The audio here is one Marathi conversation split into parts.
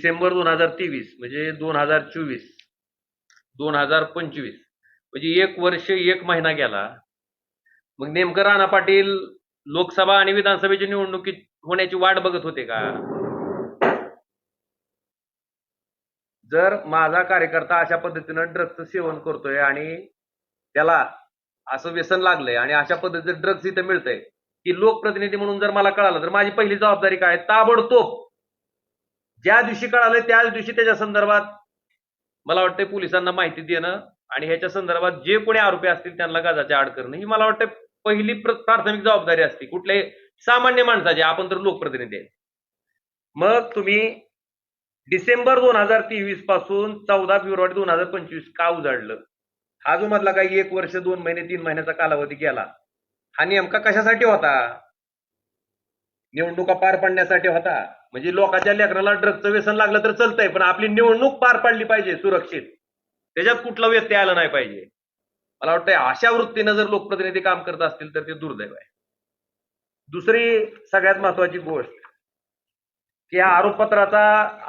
डिसेंबर दोन हजार तेवीस म्हणजे दोन हजार चोवीस दोन हजार पंचवीस म्हणजे एक वर्ष एक महिना गेला. मग नेमकं राणा पाटील लोकसभा आणि विधानसभेच्या निवडणुकीत होण्याची वाट बघत होते का? जर माझा कार्यकर्ता अशा पद्धतीनं ड्रग्सचं सेवन करतोय आणि त्याला असं व्यसन लागलंय आणि अशा पद्धतीचं ड्रग्स इथं मिळतंय की लोकप्रतिनिधी म्हणून जर मला कळालं तर माझी पहिली जबाबदारी काय? ताबडतोब ज्या दिवशी कळालं त्याच दिवशी त्याच्या संदर्भात मला वाटतं पोलिसांना माहिती देणं आणि ह्याच्या संदर्भात जे कोणी आरोपी असतील त्यांना गजाच्या आड करणं ही मला वाटतं पहिली प्राथमिक जबाबदारी असते. कुठल्याही सामान्य माणसाची आपण तर लोकप्रतिनिधी आहे मग तुम्ही डिसेंबर दोन हजार तेवीसपासून चौदा फेब्रुवारी दोन हजार पंचवीस का उजाडलं? हा जो मधला काही एक वर्ष दोन महिने तीन महिन्याचा कालावधी गेला हा नेमका कशासाठी होता? निवडणुका पार पाडण्यासाठी होता? म्हणजे लोकांच्या लेकराला ड्रगचं व्यसन लागलं तर चालतंय पण आपली निवडणूक पार पाडली पाहिजे सुरक्षित. त्याच्यात कुठला व्यत्यय आला नाही पाहिजे. मला वाटतंय अशा वृत्तीनं जर लोकप्रतिनिधी काम करत असतील तर ते दुर्दैव आहे. दुसरी सगळ्यात महत्वाची गोष्ट की या आरोपपत्राचा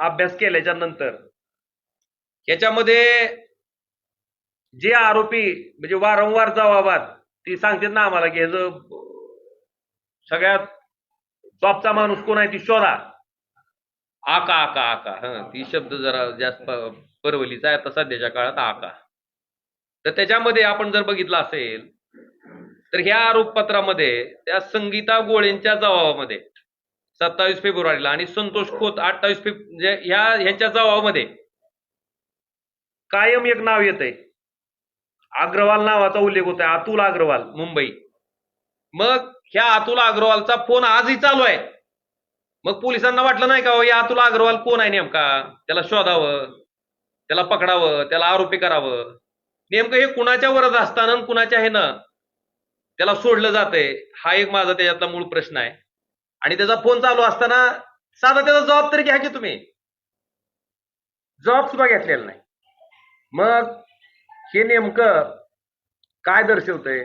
अभ्यास केल्याच्यानंतर याच्यामध्ये जे आरोपी म्हणजे वारंवार जबाबात ती सांगतात ना आम्हाला की ह्याचं सगळ्यात टॉपचा माणूस कोण आहे ती शोधा. आका आका आका. हा ती शब्द जरा जास्त परवलीचा आहे आता सध्याच्या काळात आका. तर त्याच्यामध्ये आपण जर बघितलं असेल तर ह्या आरोपपत्रामध्ये त्या संगीता गोळेंच्या जबाबामध्ये सत्तावीस फेब्रुवारीला आणि संतोष खोत अठ्ठावीस फेब म्हणजे ह्या ह्यांच्या जबाबामध्ये कायम एक नाव येत आहे अग्रवाल नावाचा उल्लेख होतोय अतुल अग्रवाल मुंबई. मग ह्या अतुल अग्रवालचा फोन आजही चालू आहे. मग पोलिसांना वाटलं नाही का हो, या अतुल अग्रवाल कोण आहे नेमका? त्याला शोधावं त्याला पकडावं त्याला आरोपी करावं. नेमकं हे कुणाच्या वरच असताना आणि कुणाच्या हे ना? त्याला सोडलं जातंय. हा एक माझा त्याच्यातला मूळ प्रश्न आहे. आणि त्याचा फोन चालू असताना साधा त्याचा जॉब तरी घ्या की तुम्ही. जॉब सुद्धा घेतलेला नाही. मग हे नेमकं काय दर्शवतंय?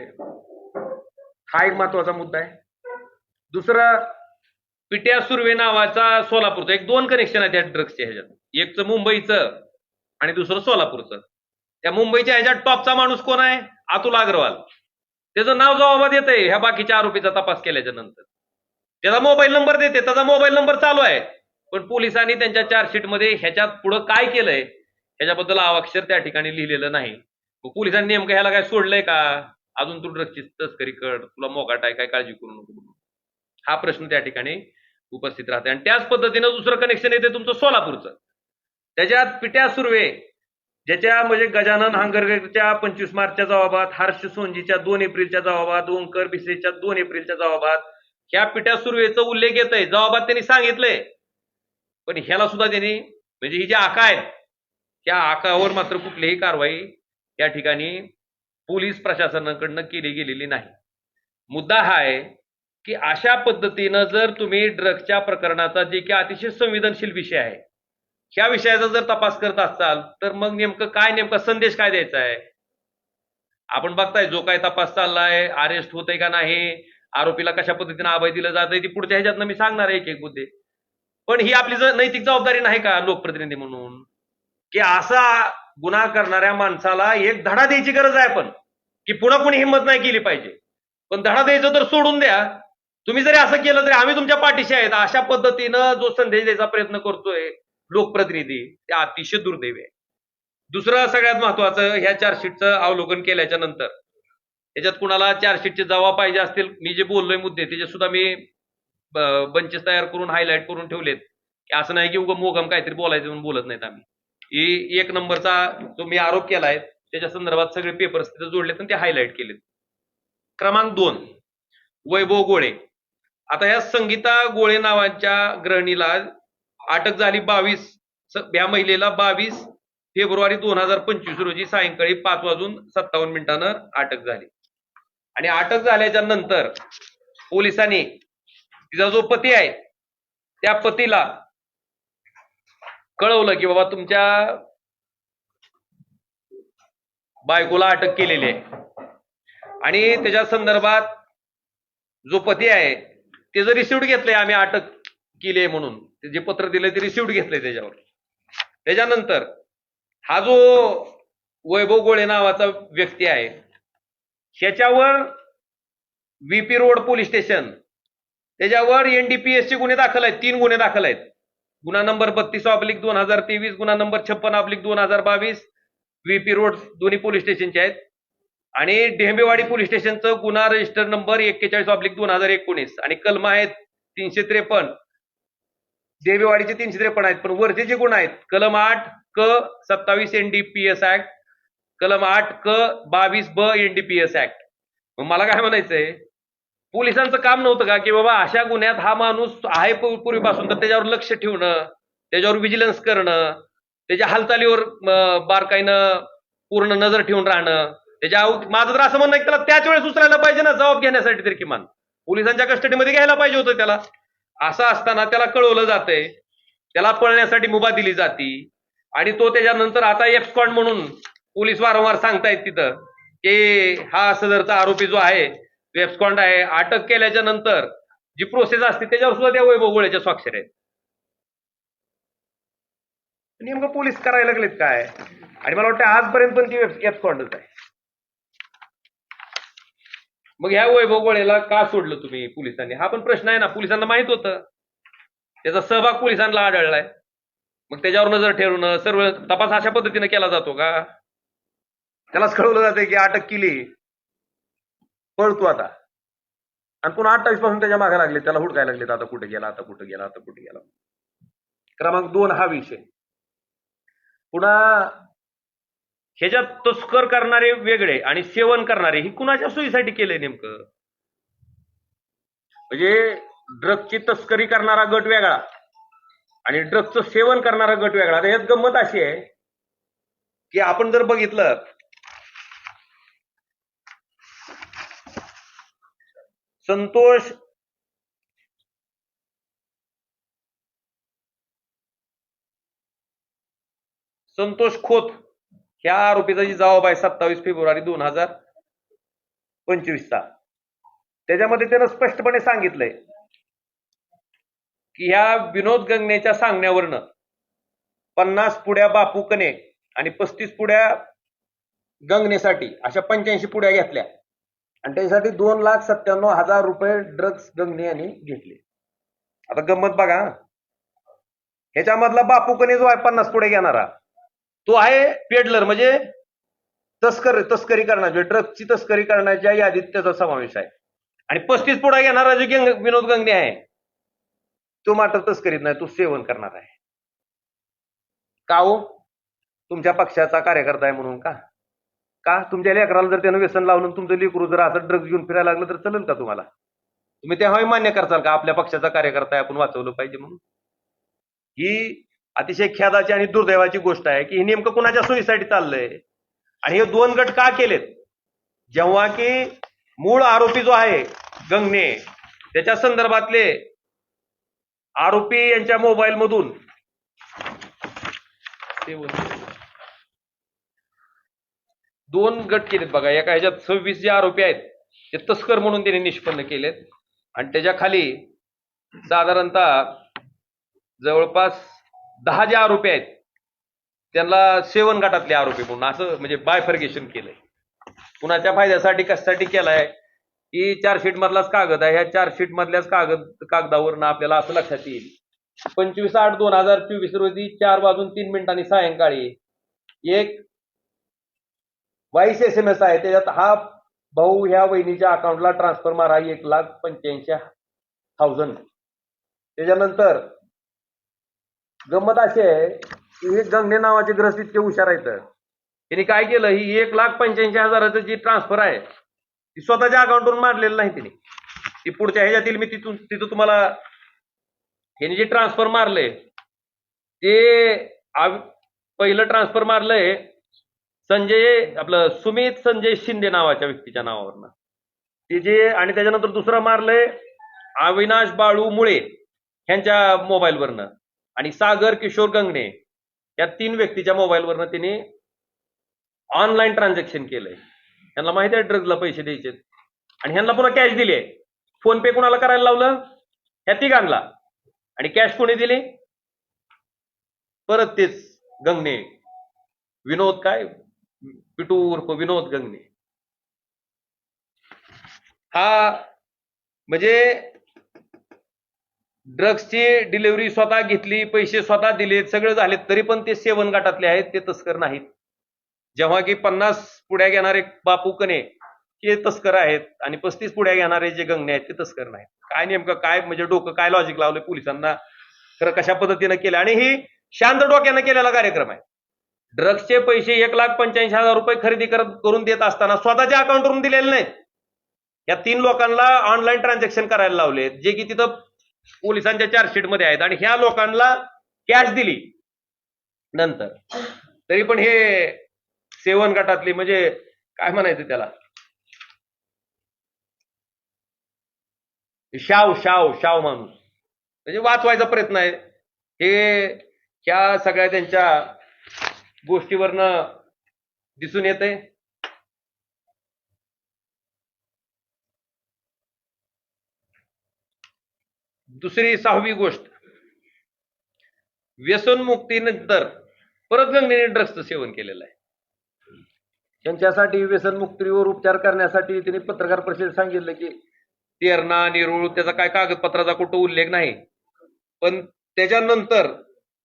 हा एक महत्त्वाचा मुद्दा आहे. दुसरं पिट्या सुर्वे नावाचा सोलापूरचा एक दोन कनेक्शन आहे त्या ड्रग्सच्या ह्याच्यात. एकचं मुंबईचं आणि दुसरं सोलापूरचं. त्या मुंबईच्या ह्याच्यात टॉपचा माणूस कोण आहे? अतुल अग्रवाल. त्याचं नाव जबाबात येत आहे ह्या बाकीच्या आरोपीचा तपास केल्याच्यानंतर. त्याचा मोबाईल नंबर देते त्याचा मोबाईल नंबर चालू आहे. पण पोलिसांनी त्यांच्या चार्जशीटमध्ये ह्याच्यात पुढं काय केलंय ह्याच्याबद्दल अवाक्षर त्या ठिकाणी लिहिलेलं नाही. पोलिसांनी नेमकं ह्याला काय सोडलंय का? अजून तू ड्रग्सची तस्करी कर तुला मोकाट आहे काय काळजी करू नको हा प्रश्न त्या ठिकाणी उपस्थित राहते. आणि त्याच पद्धतीनं दुसरं कनेक्शन येते तुमचं सोलापूरचं. त्याच्यात पिट्या सुर्वे ज्याच्या म्हणजे गजानन हांगरकरच्या पंचवीस मार्चच्या जबाबात हर्ष सोंजीच्या दोन एप्रिलच्या जबाबात ओंकर भिसेच्या दोन एप्रिलच्या जबाबात ह्या पिट्या सुर्वेचा उल्लेख येत आहे. जबाबात त्यांनी सांगितलंय. पण ह्याला सुद्धा त्यांनी म्हणजे ही जी आका आहेत त्या आकावर मात्र कुठलीही कारवाई या ठिकाणी पोलीस प्रशासनाकडनं केली गेलेली नाही. मुद्दा हा आहे की अशा पद्धतीनं जर तुम्ही ड्रग्सच्या प्रकरणाचा जे की अतिशय संवेदनशील विषय आहे ह्या विषयाचा जर तपास करत असाल तर मग नेमकं काय नेमका संदेश काय द्यायचा आहे? आपण बघताय जो काय तपास चाललाय अरेस्ट होतंय का नाही आरोपीला कशा पद्धतीने अभय दिलं जात ती पुढच्या ह्याच्यातनं मी सांगणार आहे एक एक मुद्दे. पण ही आपली नैतिक जबाबदारी नाही का लोकप्रतिनिधी म्हणून? की असा गुन्हा करणाऱ्या माणसाला एक धडा द्यायची गरज आहे पण की पुन्हा कोणी हिंमत नाही केली पाहिजे. पण धडा द्यायचं तर सोडून द्या. तुम्ही जरी असं केलं तरी आम्ही तुमच्या पाठीशी आहेत. अशा पद्धतीनं जो संदेश द्यायचा प्रयत्न करतोय लोकप्रतिनिधी ते अतिशय दुर्दैव आहे. दुसरं सगळ्यात महत्वाचं ह्या चार्जशीटचं अवलोकन केल्याच्यानंतर. याच्यात कुणाला चार्जशीटचे जबाब पाहिजे असतील? मी जे बोललोय मुद्दे त्याचे सुद्धा मी बंचेस तयार करून हायलाईट करून ठेवलेत. की असं नाही की उगम मोगम काहीतरी बोलायचं म्हणून बोलत नाहीत आम्ही. ही एक नंबरचा जो मी आरोप केलाय त्याच्या संदर्भात सगळे पेपर्स तिथे जोडलेत आणि ते हायलाईट केलेत. क्रमांक दोन वैभव गोळे. आता या संगीता गोळे नावाच्या गृहिणीला अटक झाली बावीस या महिलेला बावीस फेब्रुवारी दोन हजार पंचवीस रोजी सायंकाळी पाच वाजून सत्तावन्न मिनिटानं अटक झाली. आणि अटक झाल्याच्यानंतर पोलिसांनी तिचा जो पती आहे त्या पतीला कळवलं की बाबा तुमच्या बायकोला अटक केलेली आहे. आणि त्याच्या संदर्भात जो पती आहे त्याचं रिसिव्ह घेतलंय आम्ही अटक केली आहे म्हणून. ते जे पत्र दिलंय ते रिसिव्ह घेतलंय त्याच्यावर. त्याच्यानंतर हा जो वैभव गोळे नावाचा व्यक्ती आहे ह्याच्यावर व्हीपी रोड पोलीस स्टेशन त्याच्यावर एनडीपीएसचे गुन्हे दाखल आहेत. तीन गुन्हे दाखल आहेत. गुन्हा नंबर बत्तीस ऑब्लिक दोन हजार तेवीस गुन्हा नंबर छप्पन ऑब्लिक दोन हजार बावीस व्हीपी रोड दोन्ही पोलीस स्टेशनचे आहेत. आणि ढेंबेवाडी पोलीस स्टेशनचं गुन्हा रजिस्टर नंबर एक्केचाळीस ऑब्लिक दोन हजार एकोणीस. आणि कलम आहेत तीनशे त्रेपन्न. देवेवाडीचे तीनशे त्रेपन्न आहेत पण वरचे जे गुण आहेत कलम आठ क सत्तावीस एनडीपीएस ऍक्ट कलम आठ क बावीस ब एनडीपीएस ऍक्ट मग मला काय म्हणायचंय? पोलिसांचं काम नव्हतं का? की बाबा अशा गुन्ह्यात हा माणूस आहे पूर्वीपासून तर त्याच्यावर लक्ष ठेवणं त्याच्यावर विजिलन्स करणं त्याच्या हालचालीवर बारकाईनं पूर्ण नजर ठेवून राहणं त्याच्या माझं तर असं म्हणणं आहे की त्याला त्याच वेळेस उचलायला पाहिजे ना जबाब घेण्यासाठी तरी किमान. पोलिसांच्या कस्टडीमध्ये घ्यायला पाहिजे होतं त्याला. असं असताना त्याला कळवलं जातंय. त्याला पळण्यासाठी मुभा दिली जाती. आणि तो त्याच्यानंतर आता एफस्कॉन म्हणून पोलीस वारंवार सांगतायत तिथं की हा सदरचा आरोपी जो आहे वेबस्कॉन्ड आहे. अटक केल्याच्यानंतर जी प्रोसेस असते त्याच्यावर सुद्धा त्या वैभव गोळ्याच्या स्वाक्षर आहेत. नेमकं पोलीस करायला लागलेत काय? आणि मला वाटतं आजपर्यंत पण ती वेबस्कॉन्डच आहे. मग ह्या वैभव वळेला का सोडलं तुम्ही पोलिसांनी? हा पण प्रश्न आहे ना पोलिसांना माहीत होतं. त्याचा सहभाग पोलिसांना आढळलाय. मग त्याच्यावर नजर ठेवणं सर्व तपास अशा पद्धतीने केला जातो का? त्यालाच कळवलं जाते की अटक केली. पळतो आता. आणि पुन्हा अठ्ठावीसपासून त्याच्यामागे लागले त्याला हुडकायला लागले आता कुठे गेला आता कुठे गेला आता कुठे गेला. क्रमांक दोन हा विषय. पुन्हा ह्याच्यात तस्कर करणारे वेगळे आणि सेवन करणारे ही कुणाच्या सोयीसाठी केलंय नेमकं? म्हणजे ड्रगची तस्करी करणारा गट वेगळा आणि ड्रगचं सेवन करणारा गट वेगळा. आता यात गंमत अशी आहे की आपण जर बघितलं संतोष संतोष खोत त्या आरोपीचा जी जबाब आहे सत्तावीस फेब्रुवारी दोन हजार पंचवीसचा त्याच्यामध्ये त्यानं स्पष्टपणे सांगितलंय की ह्या विनोद गंगनेच्या सांगण्यावरनं पन्नास पुड्या बापू कने आणि पस्तीस पुड्या गंगनेसाठी अशा पंच्याऐंशी पुड्या घेतल्या. आणि त्याच्यासाठी दोन लाख सत्त्याण्णव हजार रुपये ड्रग्स गंगने यांनी घेतले. आता गंमत बघा. ह्याच्यामधला बापू कने जो आहे पन्नास पुढे घेणारा तो आहे पेडलर म्हणजे तस्कर तस्करी करण्याच्या ड्रग्सची म्हणजे तस्करी करण्याच्या यादीत त्याचा समावेश आहे. आणि पस्तीस पुढा घेणारा जो गंग विनोद गंगणे आहे तो मात्र तस्करीत नाही तो सेवन करणार आहे. का हो? तुमच्या पक्षाचा कार्यकर्ता आहे म्हणून का? का? तुमच्या लेकराला जर त्यानं व्यसन लावलं तुमचं लेकरू जर असं ड्रग्ज घेऊन फिरायला लागलं तर चालेल का तुम्हाला? तुम्ही तेव्हाही मान्य करताल का? आपल्या पक्षाचा कार्यकर्ता आहे आपण वाचवलं पाहिजे म्हणून. ही अतिशय खेदाची आणि दुर्दैवाची गोष्ट आहे की हे नेमकं कुणाच्या सोयीसाठी चाललंय? आणि हे दोन गट का केलेत? जेव्हा की मूळ आरोपी जो आहे गंगने त्याच्या संदर्भातले आरोपी यांच्या मोबाईल मधून दोन गट केलेत बघा. एका ह्याच्यात सव्वीस जे आरोपी आहेत ते तस्कर म्हणून त्यांनी निष्पन्न केलेत. आणि त्याच्याखाली साधारणतः जवळपास दहा जे आरोपी आहेत. त्यांना सेवन गटातले आरोपी म्हणून असं म्हणजे बायफर्गेशन केलंय. कुणाच्या फायद्यासाठी कशासाठी केलाय की चार्जशीट मधलाच कागद आहे. ह्या चार्जशीट मधल्याच कागद कागदावरनं आपल्याला असं लक्षात येईल. पंचवीस आठ दोन हजार चोवीस रोजी चार वाजून तीन मिनिटांनी सायंकाळी एक वाईस एस एम एस आहे. त्याच्यात हा भाऊ ह्या वहिनीच्या अकाउंटला ट्रान्सफर मारा एक लाख पंच्याऐंशी थाउजंड त्याच्यानंतर गंमत अशी आहे की हे गंगणे नावाचे ग्रस्त इतके हुशार आहेत. त्यांनी काय केलं? ही एक लाख पंच्याऐंशी हजाराचं जी ट्रान्सफर आहे ती स्वतःच्या अकाउंटवरून मारलेलं नाही तिने. ती पुढच्या ह्याच्यातील मी तिथून तिथं तुम्हाला यांनी जे ट्रान्सफर मारले ते पहिलं ट्रान्सफर मारलंय संजय आपलं सुमित संजय शिंदे नावाच्या व्यक्तीच्या नावावरनं. ते जे आणि त्याच्यानंतर दुसरं मारलंय अविनाश बाळू मुळे ह्यांच्या मोबाईलवरनं. आणि सागर किशोर गंगणे या तीन व्यक्तीच्या मोबाईलवरनं त्यांनी ऑनलाईन ट्रान्झॅक्शन केलंय. त्यांना माहिती आहे ड्रग्जला पैसे द्यायचे आणि ह्यांना पुन्हा कॅश दिली फोन पे कुणाला करायला लावलं? ह्या तिघांना. आणि कॅश कोणी दिली? परत तेच गंगणे. विनोद काय? पिटू उर्फ विनोद गंगणे. हा म्हणजे ड्रग्सची डिलिव्हरी स्वतः घेतली पैसे स्वतः दिले सगळे झाले तरी पण ते सेवन गटातले आहेत ते तस्कर नाहीत. जेव्हा की पन्नास पुढ्या घेणारे बापू कने हे तस्कर आहेत आणि पस्तीस पुढे घेणारे जे गंगणे आहेत ते तस्कर नाहीत. काय नेमकं काय म्हणजे डोकं काय लॉजिक लावलं पोलिसांना? खरं कशा पद्धतीनं केलं? आणि ही शांत डोक्यानं केलेला कार्यक्रम आहे. ड्रग्सचे पैसे एक लाख पंच्याऐंशी हजार रुपये खरेदी करत करून देत असताना स्वतःच्या अकाउंटवरून दिलेले नाहीत. या तीन लोकांना ऑनलाईन ट्रान्झॅक्शन करायला लावले जे की तिथं पोलिसांच्या चार्जशीटमध्ये आहेत आणि ह्या लोकांना कॅश दिली नंतर. तरी पण हे सेवन गटातली म्हणजे काय म्हणायचं त्याला? शाव शाव शाव माणूस. म्हणजे वाचवायचा प्रयत्न आहे. हे ह्या सगळ्या त्यांच्या गोष्टीवरनं दिसून येते दुसरी सहावी गोष्ट. व्यसनमुक्तीनंतर परत गंगेने ड्रग्सचं सेवन केलेलं आहे. त्यांच्यासाठी व्यसनमुक्तीवर उपचार करण्यासाठी त्यांनी पत्रकार परिषदेत सांगितलं की तेरणा निरूळ त्याचा काय कागदपत्राचा कुठं उल्लेख नाही. पण त्याच्यानंतर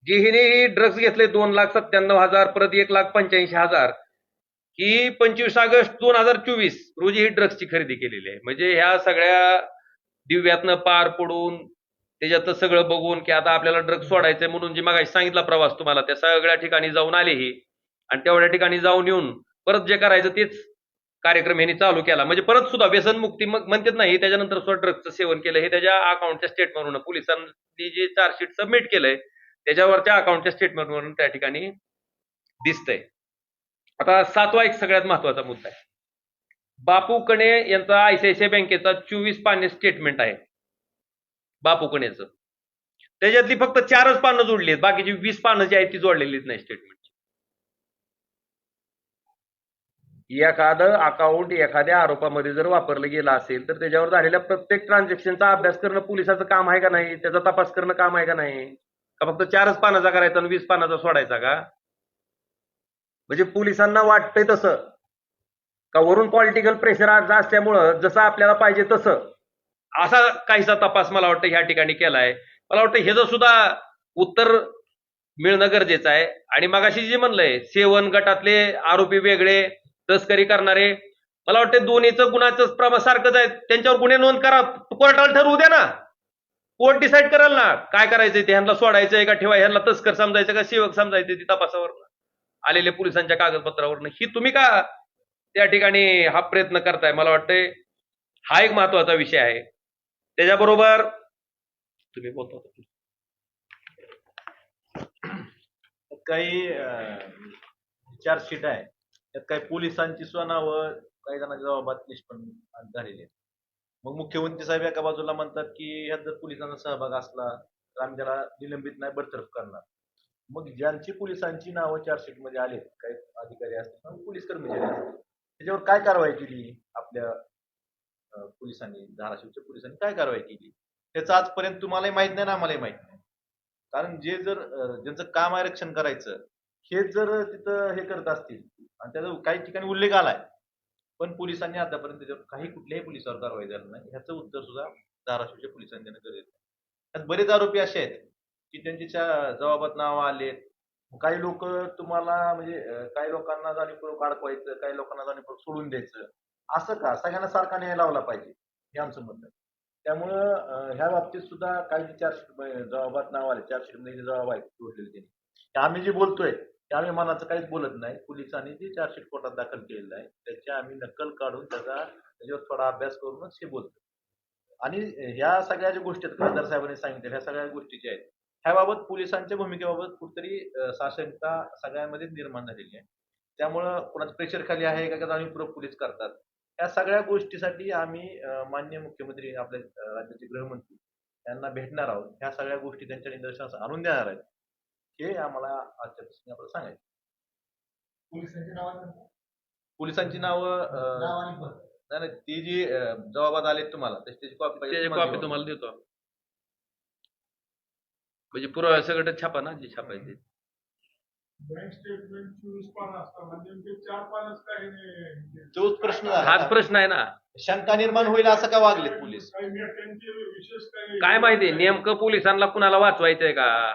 जे हिने ड्रग्ज घेतले दोन लाख सत्त्याण्णव हजार परत एक लाख पंच्याऐंशी हजार. ही पंचवीस ऑगस्ट दोन हजार चोवीस रोजी ही ड्रग्सची खरेदी केलेली आहे. म्हणजे ह्या सगळ्या दिव्यातनं पार पडून त्याच्यात सगळं बघून की आता आपल्याला ड्रग्ज सोडायचंय म्हणून जी मगाशी सांगितला प्रवास तुम्हाला त्या सगळ्या ठिकाणी जाऊन आले ही. आणि तेवढ्या ठिकाणी जाऊन येऊन परत जे करायचं तेच कार्यक्रम यांनी चालू केला. म्हणजे परत सुद्धा व्यसनमुक्ती मग म्हणतात नाही त्याच्यानंतर सुद्धा ड्रग्जचं सेवन केलं. हे त्याच्या अकाउंटच्या स्टेटमेंटवरून पोलिसांनी जे चार्जशीट सबमिट केलंय त्याच्यावरच्या अकाउंटच्या स्टेटमेंटवरून त्या ठिकाणी दिसतंय. आता सातवा एक सगळ्यात महत्त्वाचा मुद्दा आहे. बापू कणे यांचा आयसीआयसीआय बँकेचा चोवीस पाने स्टेटमेंट आहे. बापू कणेचं त्याच्यातली फक्त चारच पानं जोडली आहेत. बाकीची वीस पानं जी आहेत ती जोडलेलीच नाही स्टेटमेंट एखादं अकाउंट एखाद्या आरोपामध्ये जर वापरलं गेलं असेल तर त्याच्यावर झालेल्या प्रत्येक ट्रान्झॅक्शनचा अभ्यास करणं पोलिसाचं काम आहे का नाही? त्याचा तपास करणं काम आहे का नाही? का फक्त चारच पानाचा करायचा आणि वीस पानाचा सोडायचा का? म्हणजे पोलिसांना वाटतंय तसं. का वरून पॉलिटिकल प्रेशर असल्यामुळं जसं आपल्याला पाहिजे तसं. असा काहीसा तपास मला वाटतं ह्या ठिकाणी केलाय. मला वाटतं ह्याचं सुद्धा उत्तर मिळणं गरजेचं आहे. आणि मगाशी जे म्हणलंय सेवन गटातले आरोपी वेगळे तस्करी करणारे मला वाटतं दोन्हीचं गुन्ह्याचं प्रमाण सारखंच आहे. त्यांच्यावर गुन्हे नोंद करा. कोर्टाला ठरवू द्या ना. कोर्ट डिसाईड करेल ना. काय करायचंय ते? ह्यांना सोडायचंय का? ठेवा ह्यांना तस्कर समजायचं का? सेवक समजायचं ती तपासावर आलेल्या पोलिसांच्या कागदपत्रावरनं. ही तुम्ही का त्या ठिकाणी हा प्रयत्न करताय? मला वाटतंय हा एक महत्त्वाचा विषय आहे. त्याच्याबरोबर तुम्ही बोलतो त्यात काही चार्जशीट आहे त्यात काही पोलिसांची सुद्धा नावं काही जणांच्या जबाबात लिस्ट पण झालेली आहे मग मुख्यमंत्री साहेब एका बाजूला म्हणतात की ह्यात जर पोलिसांचा सहभाग असला तर आम्ही त्याला निलंबित नाही बडतर्फ करणार. मग ज्यांची पोलिसांची नावं चार्जशीटमध्ये आले काही अधिकारी असतील किंवा पोलीस कर्मचारी असतील त्याच्यावर काय कारवाई केली आपल्या पोलिसांनी धाराशिवच्या पोलिसांनी काय कारवाई केली? त्याचं आजपर्यंत तुम्हालाही माहीत नाही ना आम्हालाही माहीत नाही. कारण जे जर ज्यांचं काम आहे रक्षण करायचं हे जर तिथं हे करत असतील आणि त्याचा काही ठिकाणी उल्लेख आलाय पण पोलिसांनी आतापर्यंत त्याच्यावर काही कुठल्याही पोलिसावर कारवाई झाली नाही. ह्याचं उत्तर सुद्धा धाराशिवच्या पोलिसांनी देणं गरजेचं त्यात बरेच आरोपी असे आहेत की त्यांच्या जबाबात नाव आलेत काही लोक तुम्हाला म्हणजे काही लोकांना जाणीवपूर्वक अडकवायचं काही लोकांना जाणीवपूर्वक सोडून द्यायचं असं का? सगळ्यांना सारखा न्याय लावला पाहिजे हे आमचं मत आहे. त्यामुळं ह्या बाबतीत सुद्धा काही जे चार्जशीट जबाबात नाव आले चार्जशीटमध्ये जबाब आहेत जोडलेले त्यांनी. आम्ही जे बोलतोय ते आम्ही मनाचं काहीच बोलत नाही. पोलिसांनी जे चार्जशीट कोर्टात दाखल केलेलं आहे त्याची आम्ही नक्कल काढून त्याचा त्याच्यावर थोडा अभ्यास करूनच हे बोलतो आणि ह्या सगळ्या ज्या गोष्टी आहेत खासदार साहेबांनी सांगितल्या ह्या सगळ्या गोष्टी ज्या आहेत ह्याबाबत पोलिसांच्या भूमिकेबाबत कुठतरी साशंकता सगळ्यांमध्ये निर्माण झालेली आहे. त्यामुळं कोणाचं प्रेशर खाली आहे का आम्ही जाणीवपूर्वक पोलीस करतात? या सगळ्या गोष्टीसाठी आम्ही अं, माननीय मुख्यमंत्री आपल्या अं, राज्याचे गृहमंत्री यांना भेटणार आहोत. ह्या सगळ्या गोष्टी त्यांच्या निदर्शनास आणून देणार आहेत हे आम्हाला आजच्या दिवशी आपल्याला सांगायचं. पोलिसांची नावं पोलिसांची नावं नाही नाही, ती जी जबाबात आलेत तुम्हाला त्याची त्याची कॉपी त्याची कॉपी तुम्हाला देतो. म्हणजे पुरावा सगळं छापा ना जे छापायचे. बँक स्टेटमेंट चोवीस पान असताना नेमके चार पानच काय नाही. तोच प्रश्न हाच झाला प्रश्न आहे ना. शंका निर्माण होईल असं का वागलेत पोलीस? काही नेत्यांचे विशेष काही काय माहिती नेमकं पोलिसांना कुणाला वाचवायचंय का?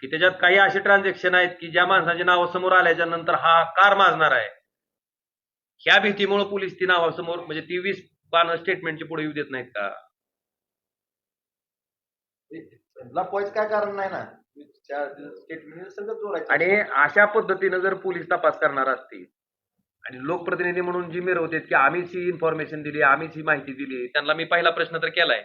की त्याच्यात काही असे ट्रान्झॅक्शन आहेत की ज्या माणसाची नावं समोर आल्याच्यानंतर हा कार माजणार आहे? ह्या भीतीमुळे पोलीस ती नावासमोर म्हणजे ती वीस पानं स्टेटमेंटची पुढे येऊ देत नाहीत का? लपवायचं काय कारण नाही ना? आणि अशा पद्धतीनं जर पोलीस तपास करणार असतील आणि लोकप्रतिनिधी म्हणून जी मिरवते की आम्हीच ही इन्फॉर्मेशन दिली आम्हीच ही माहिती दिली त्यांना मी पहिला प्रश्न तर केलाय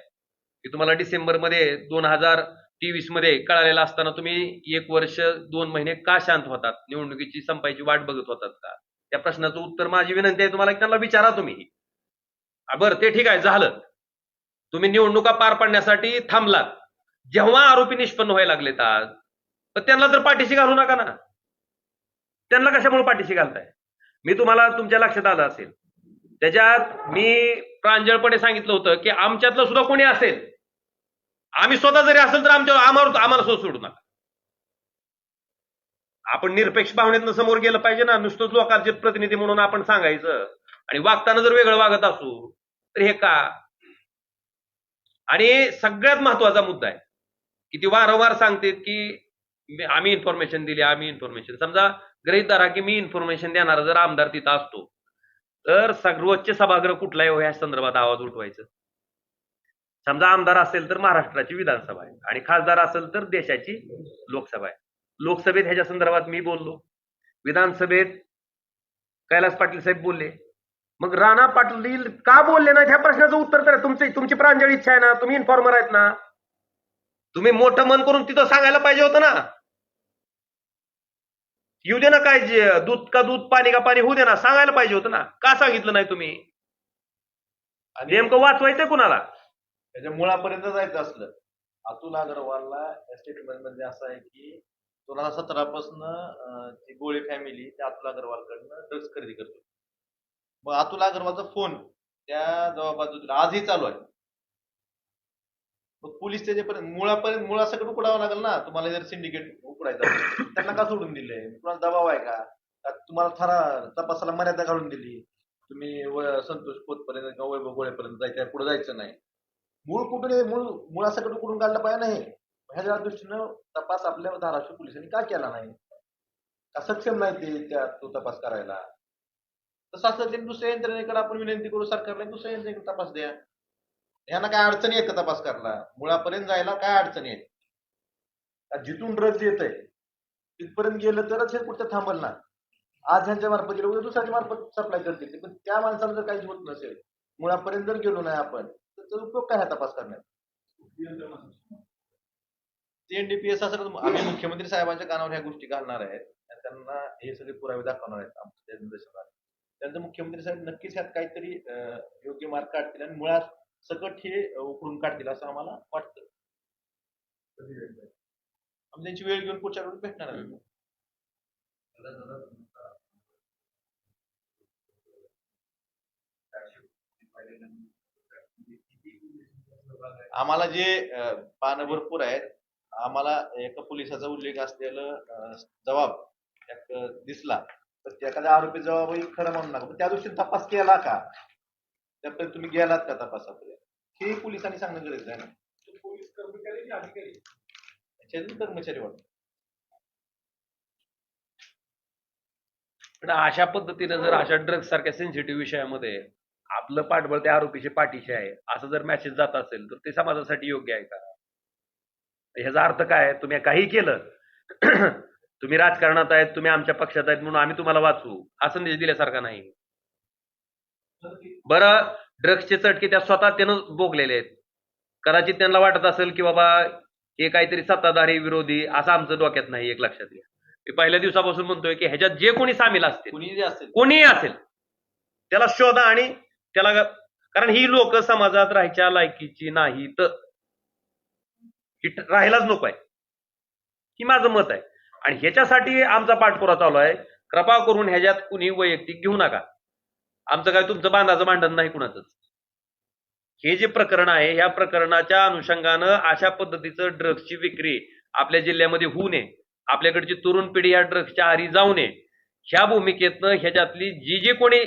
की तुम्हाला डिसेंबरमध्ये दोन हजार तेवीसमध्ये कळालेला असताना तुम्ही एक वर्ष दोन महिने का शांत होतात? निवडणुकीची संपायची वाट बघत होतात का? त्या प्रश्नाचं उत्तर माझी विनंती आहे तुम्हाला त्यांना विचारा तुम्ही. बरं ते ठीक आहे झालं. तुम्ही निवडणुका पार पाडण्यासाठी थांबलात. जेव्हा आरोपी निष्पन्न व्हायला लागलेत आज तर त्यांना तर पाठीशी घालू नका ना. त्यांना कशामुळे पाठीशी घालताय? मी तुम्हाला तुमच्या लक्षात आलं असेल. त्याच्यात मी प्रांजळपणे सांगितलं होतं की आमच्यातलं सुद्धा कोणी असेल आम्ही स्वतः जरी असेल तर आमच्या आम्हाला आम्हाला सो सोडू नका. आपण निरपेक्ष भावनेतनं समोर गेलं पाहिजे ना. नुसतंच लोकांचे प्रतिनिधी म्हणून आपण सांगायचं. आणि वागताना जर वेगळं वागत असू तर हे का? आणि सगळ्यात महत्त्वाचा मुद्दा आहे की ती वारंवार सांगते की आम्ही इन्फॉर्मेशन दिली आम्ही इन्फॉर्मेशन समजा गृहित धरा की मी इन्फॉर्मेशन देणारा जर आमदार तिथं असतो तर सर्वोच्च सभागृह कुठलाही हो या संदर्भात आवाज उठवायचं. समजा आमदार असेल तर महाराष्ट्राची विधानसभा आहे आणि खासदार असेल तर देशाची लोकसभा आहे. लोकसभेत ह्याच्या संदर्भात मी बोललो. विधानसभेत कैलास पाटील साहेब बोलले. मग राणा पाटील का बोलले ना ह्या प्रश्नाचं उत्तर तर तुमची तुमची प्रांजळ इच्छा आहे ना तुम्ही इन्फॉर्मर आहेत ना. तुम्ही मोठं मन करून तिथं सांगायला पाहिजे होतं ना. येऊ दे ना काय दूध का दूध पाणी का पाणी होऊ दे ना सांगायला पाहिजे होतं ना. का सांगितलं नाही तुम्ही? आणि नेमकं वाचवायचंय कुणाला? त्याच्या मुळापर्यंत जायचं असलं. अतुल अग्रवालला स्टेटमेंटमध्ये असं आहे की दोन हजार सतरा पासून ती गोळी फॅमिली त्या अतुल अग्रवालकडनं ड्रग्ज खरेदी करतो. मग अतुल अग्रवालचा फोन त्या जबाबाजूला आजही चालू आहे. मग पोलीस त्याच्यापर्यंत मुळापर्यंत मुळासकट उकडावं लागेल ना? तुम्हाला जर सिंडिकेट उकडायचं त्यांना का सोडून दिले? तुम्हाला दबाव आहे का? का तुम्हाला थरा तपासाला मर्यादा घालून दिली? तुम्ही संतोष पोतपर्यंत किंवा वैभव गोळ्यापर्यंत जायचं पुढे जायचं नाही. मूळ कुठून मूळ मुळासकट उकडून काढलं पाहिजे नाही ह्याच्या दृष्टीनं तपास आपल्या धाराशिव पोलिसांनी का केला नाही? का सक्षम नाही ते त्या तो तपास करायला? तसं असलं तरी दुसऱ्या यंत्रणेकडे आपण विनंती करू सरकारला दुसऱ्या यंत्रणेकडे तपास द्या. यांना काय अडचणी आहेत का तपास करायला? मुळापर्यंत जायला काय अडचणी आहेत जिथून ड्रग्ज येत आहे तिथपर्यंत गेलं तरच हे कुठं थांबल ना आज ह्यांच्या मार्फत गेलं उद्या दुसऱ्याच्या मार्फत सप्लाय करतील पण त्या माणसाला जर काहीच होत नसेल. मुळापर्यंत जर गेलो नाही आपण तर त्याचा उपयोग काय तपास करण्यात? एनडीपीएस असं आम्ही मुख्यमंत्री साहेबांच्या कानावर ह्या गोष्टी घालणार आहेत. आणि त्यांना हे सगळे पुरावे दाखवणार आहेत आमच्या निर्देशनात त्यांचं मुख्यमंत्री साहेब नक्कीच ह्यात काहीतरी योग्य मार्ग काढतील. आणि मुळात सकट हे उकळून उकरून काढतील असं आम्हाला वाटतं. आम्ही त्यांची वेळ घेऊन पुढच्या वेळी भेटणार आहे आम्हाला जे पानं भरपूर आहेत आम्हाला एका पोलिसाचा उल्लेख असलेलं जबाब त्यात दिसला. तर त्या एखाद्या आरोपी जबाबही खरं म्हणू नका पण त्या दृष्टीने तपास केला का? त्यापर्यंत तुम्ही गेलात का तपासापर्यंत हे पोलिसांनी सांगणं गरजेचं आहे ना. पोलीस कर्मचारी की अधिकारी. त्याच्यातून कर्मचारी वाटत पण अशा पद्धतीनं जर अशा ड्रग्ज सारख्या सेन्सिटिव्ह विषयामध्ये आपलं पाठबळ त्या आरोपीच्या पाठीशी आहे असं जर मेसेज जात असेल तर ते समाजासाठी योग्य आहे का? ह्याचा अर्थ काय आहे? तुम्ही काही केलं तुम्ही राजकारणात आहेत तुम्ही आमच्या पक्षात आहेत म्हणून आम्ही तुम्हाला वाचवू. हा संदेश दिल्यासारखा नाही. बरं ड्रग्सचे चटके त्या स्वतः त्यानं भोगलेले आहेत. कदाचित त्यांना वाटत असेल की बाबा हे काहीतरी सत्ताधारी विरोधी असं आमचं डोक्यात नाही एक लक्षात घ्या. मी पहिल्या दिवसापासून म्हणतोय की ह्याच्यात जे कोणी सामील असतील कोणीही असेल त्याला शोधा आणि त्याला कारण ही लोक समाजात राहायच्या लायकीची नाही तर राहायलाच नको आहे. ही माझं मत आहे. आणि ह्याच्यासाठी आमचा पाठपुरावा चालू आहे. कृपा करून ह्याच्यात कुणी वैयक्तिक घेऊ नका. आमचं काय तुमचं बांधाचं भांडण नाही कुणाचंच. हे जे प्रकरण आहे या प्रकरणाच्या अनुषंगानं अशा पद्धतीचं ड्रग्सची विक्री आपल्या जिल्ह्यामध्ये होऊ नये. आपल्याकडची तरुण पिढी या ड्रग्सच्या आहारी जाऊ नये. ह्या भूमिकेतनं ह्याच्यातली जी जी कोणी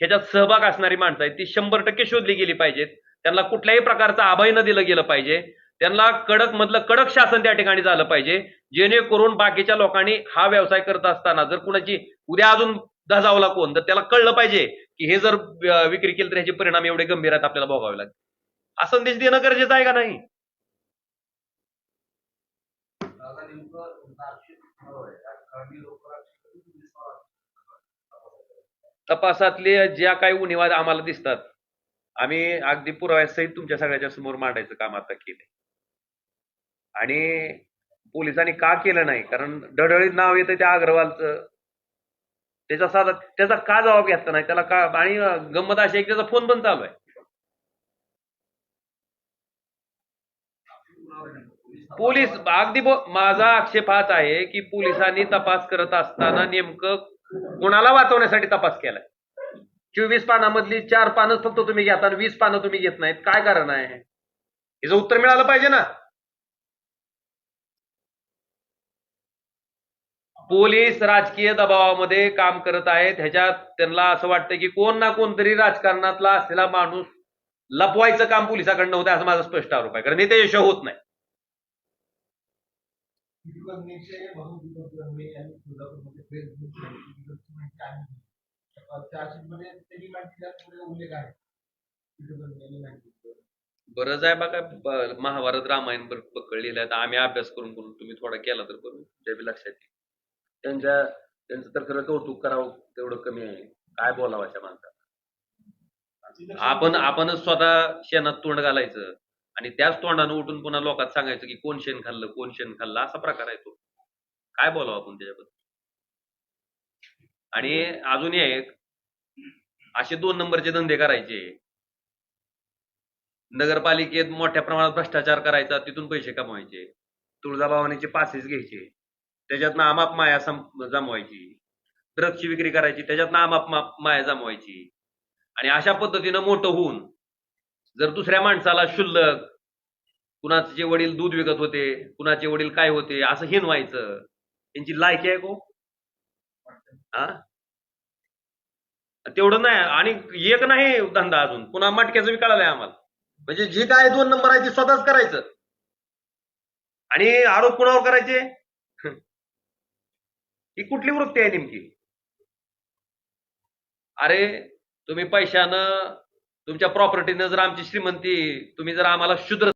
ह्याच्यात सहभाग असणारी माणसं आहेत ती शंभर टक्के शोधली गेली पाहिजेत. त्यांना कुठल्याही प्रकारचं अभय न दिलं गेलं पाहिजे. त्यांना कडक मधलं कडक शासन त्या ठिकाणी झालं पाहिजे. जेणेकरून बाकीच्या लोकांनी हा व्यवसाय करत असताना जर कुणाची उद्या अजून धजावला कोण तर त्याला कळलं पाहिजे. की हे जर विक्री केली तर ह्याचे परिणाम एवढे गंभीर आहेत आपल्याला भोगावे लागतील. हा संदेश देणं गरजेचं आहे का नाही? तपासातले ज्या काही उणिवा आम्हाला दिसतात आम्ही अगदी पुराव्यासहित तुमच्या सगळ्याच्या समोर मांडायचं काम आता केलंय. आणि पोलिसांनी का केलं नाही? कारण डळडळीत नाव येतं त्या अग्रवालचं. त्याचा साधा त्याचा का जबाब घेतला नाही? त्याला का आणि गंमत अशी आहे की त्याचा फोन पण चालू आहे. पोलीस अगदी माझा आक्षेप हाच आहे की पोलिसांनी तपास करत असताना नेमकं कोणाला वाचवण्यासाठी तपास केलाय? चोवीस पानामधली चार पानच फक्त तुम्ही घेता आणि वीस पानं तुम्ही घेत नाहीत. काय कारण आहे याचं उत्तर मिळालं पाहिजे ना. पोलीस राजकीय दबावामध्ये काम करत आहेत. ह्याच्यात त्यांना असं वाटतं की कोण ना कोणतरी राजकारणातला असलेला माणूस लपवायचं काम पोलिसाकडनं होतं असं माझा स्पष्ट आरोप आहे. कारण ते यश होत नाही. बरंच आहे बघा महाभारत रामायण पकडलेलं आहे. आम्ही अभ्यास करून करून तुम्ही थोडा केला तर करू. तुमच्या बी लक्षात येईल त्यांच्या त्यांचं तर खरं कौतुक करावं तेवढं कमी आहे. काय बोलावं अशा माणसाला? आपण आपणच स्वतः शेणात तोंड घालायचं आणि त्याच तोंडानं उठून पुन्हा लोकात सांगायचं की कोण शेण खाल्लं कोण शेण खाल्लं असा प्रकार आहे तो. काय बोलावं आपण त्याच्याबद्दल? आणि अजूनही एक असे दोन नंबरचे धंदे करायचे. नगरपालिकेत मोठ्या प्रमाणात भ्रष्टाचार करायचा तिथून पैसे कमवायचे. तुळजाभवानीचे पासेस घ्यायचे. त्याच्यातनं आमाप माया जमवायची. ड्रग्सची विक्री करायची त्याच्यातनं आमाप माया जमवायची. आणि अशा पद्धतीनं मोठं होऊन जर दुसऱ्या माणसाला शुल्लक कुणाचे वडील दूध विकत होते कुणाचे वडील काय होते असं हिन व्हायचं त्यांची लायकी आहे को हा? तेवढं नाही आणि एक नाही धंदा अजून पुन्हा मटक्याचं बी आम्हाला. म्हणजे जी काय दोन नंबर आहे ती स्वतःच करायचं. आणि आरोप कुणावर करायचे? ही कुठली वृत्ती आहे नेमकी? अरे तुम्ही पैशानं तुमच्या प्रॉपर्टीनं जर आमची श्रीमंती तुम्ही जर आम्हाला शुद्र